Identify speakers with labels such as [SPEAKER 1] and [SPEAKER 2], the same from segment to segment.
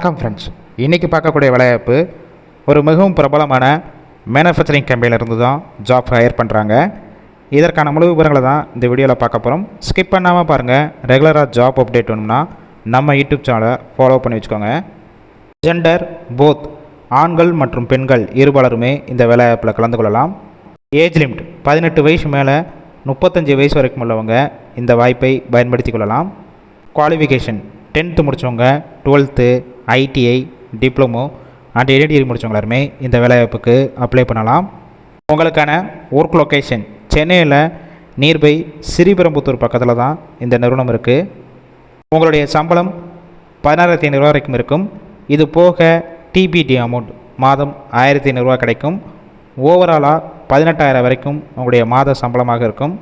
[SPEAKER 1] வணக்கம் ஃப்ரெண்ட்ஸ் இன்றைக்கி பார்க்கக்கூடிய வேலைவாய்ப்பு ஒரு மிகவும் பிரபலமான மேனுஃபேக்சரிங் கம்பெனியிலிருந்து தான் ஜாப் ஹையர் பண்ணுறாங்க இதற்கான முழு விவரங்களை தான் இந்த வீடியோவில் பார்க்க போகிறோம் ஸ்கிப் பண்ணாமல் பாருங்கள் ரெகுலராக ஜாப் அப்டேட் வேணும்னா நம்ம யூடியூப் சேனலை ஃபாலோ பண்ணி வச்சுக்கோங்க. ஜெண்டர் போத் ஆண்கள் மற்றும் பெண்கள் இருபாலருமே இந்த வேலைவாய்ப்பில் கலந்து கொள்ளலாம். ஏஜ் லிமிட் பதினெட்டு வயசு மேலே முப்பத்தஞ்சு வயசு வரைக்கும் உள்ளவங்க இந்த வாய்ப்பை பயன்படுத்தி கொள்ளலாம். குவாலிஃபிகேஷன் டென்த்து முடித்தவங்க டுவெல்த்து ஐடிஐ டிப்ளமோ அண்ட் எடிடிகிரி முடித்தவங்க எல்லாருமே இந்த வேலைவாய்ப்புக்கு அப்ளை பண்ணலாம். உங்களுக்கான ஒர்க் லொக்கேஷன் சென்னையில் நியர்பை ஸ்ரீபெரும்புத்தூர் பக்கத்தில் தான் இந்த நிறுவனம் இருக்குது உங்களுடைய சம்பளம் பதினாறாயிரத்தி ஐநூறுரூவா வரைக்கும் இருக்கும். இது போக டிபிடி அமௌண்ட் மாதம் ஆயிரத்தி ஐநூறுரூவா கிடைக்கும். ஓவராலாக பதினெட்டாயிரம் வரைக்கும் உங்களுடைய மாத சம்பளமாக இருக்கும்.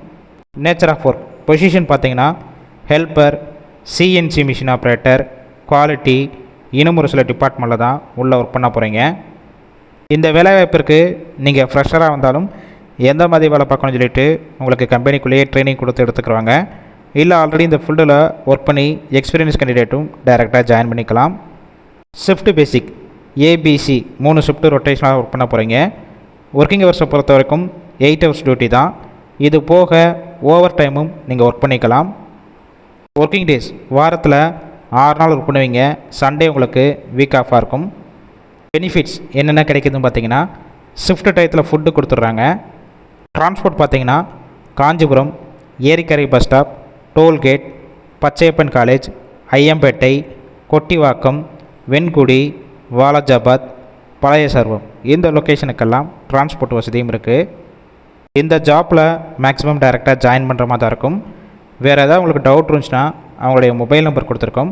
[SPEAKER 1] நேச்சர் ஆஃப் ஒர்க் பொசிஷன் பார்த்தீங்கன்னா helper CNC machine operator quality இன்னும் ஒரு சில டிபார்ட்மெண்ட்டில் தான் உள்ளே ஒர்க் பண்ண போகிறீங்க இந்த வேலைவாய்ப்பிற்கு நீங்கள் ஃப்ரெஷராக வந்தாலும் எந்த மாதிரி வேலை பார்க்கணும்னு சொல்லிட்டு உங்களுக்கு கம்பெனிக்குள்ளேயே ட்ரைனிங் கொடுத்து எடுத்துக்கிறாங்க இல்லை ஆல்ரெடி இந்த ஃபீல்டில் ஒர்க் பண்ணி எக்ஸ்பீரியன்ஸ் கேண்டிடேட்டும் டைரெக்டாக ஜாயின் பண்ணிக்கலாம். ஷிஃப்ட் பேசிக் ஏபிசி மூணு ஷிஃப்ட் ரொட்டேஷனாக ஒர்க் பண்ண போகிறீங்க ஒர்க்கிங் ஹவர்ஸை பொறுத்த வரைக்கும் எயிட் ஹவர்ஸ் டியூட்டி தான். இது போக ஓவர் டைமும் நீங்கள் ஒர்க் பண்ணிக்கலாம். ஒர்க்கிங் டேஸ் வாரத்தில் ஆறு நாள் ஒர்க் பண்ணுவீங்க. சண்டே உங்களுக்கு வீக் ஆஃபாக இருக்கும். பெனிஃபிட்ஸ் என்னென்ன கிடைக்குதுன்னு பார்த்தீங்கன்னா ஷிஃப்ட் டயத்தில் ஃபுட்டு கொடுத்துட்றாங்க. ட்ரான்ஸ்போர்ட் பார்த்தீங்கன்னா காஞ்சிபுரம் ஏரிக்கரை bus stop tollgate Pachaiyappan college Ayyampettai Kottivakkam Venkudi Walajabad பழைய சர்வம். இந்த லொக்கேஷனுக்கெல்லாம் டிரான்ஸ்போர்ட் வசதியும் இருக்குது இந்த ஜாப்பில் மேக்ஸிமம் டைரெக்டாக ஜாயின் பண்ணுற மாதிரி தான் இருக்கும். வேறு ஏதாவது உங்களுக்கு டவுட் இருந்துச்சுன்னா அவங்களுடைய மொபைல் நம்பர் கொடுத்துருக்கோம்.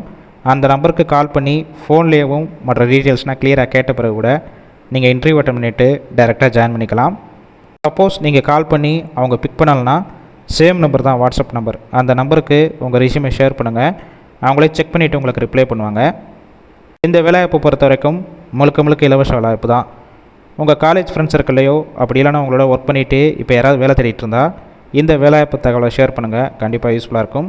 [SPEAKER 1] அந்த நம்பருக்கு கால் பண்ணி ஃபோன்லேயும் மற்ற டீட்டெயில்ஸ்னால் கிளியராக கேட்ட பிறகு கூட நீங்கள் இன்டர்வியூ அட்டன் பண்ணிவிட்டு டேரெக்டாக ஜாயின் பண்ணிக்கலாம். சப்போஸ் நீங்கள் கால் பண்ணி அவங்க பிக் பண்ணலன்னா சேம் நம்பர் தான் வாட்ஸ்அப் நம்பர் அந்த நம்பருக்கு உங்கள் ரெசியூமை ஷேர் பண்ணுங்கள் அவங்களே செக் பண்ணிவிட்டு உங்களுக்கு ரிப்ளை பண்ணுவாங்க. இந்த வேலைவாய்ப்பு பொறுத்த வரைக்கும் முழுக்க முழுக்க இலவச வேலைவாய்ப்பு தான். உங்கள் காலேஜ் ஃப்ரெண்ட்ஸ் சர்க்கிள்லையோ அப்படி இல்லைன்னா உங்களோட ஒர்க் பண்ணிவிட்டு இப்போ யாராவது வேலை தேடிட்டு இருந்தால் இந்த வேலைவாய்ப்பு தகவலை ஷேர் பண்ணுங்கள் கண்டிப்பாக யூஸ்ஃபுல்லாக இருக்கும்.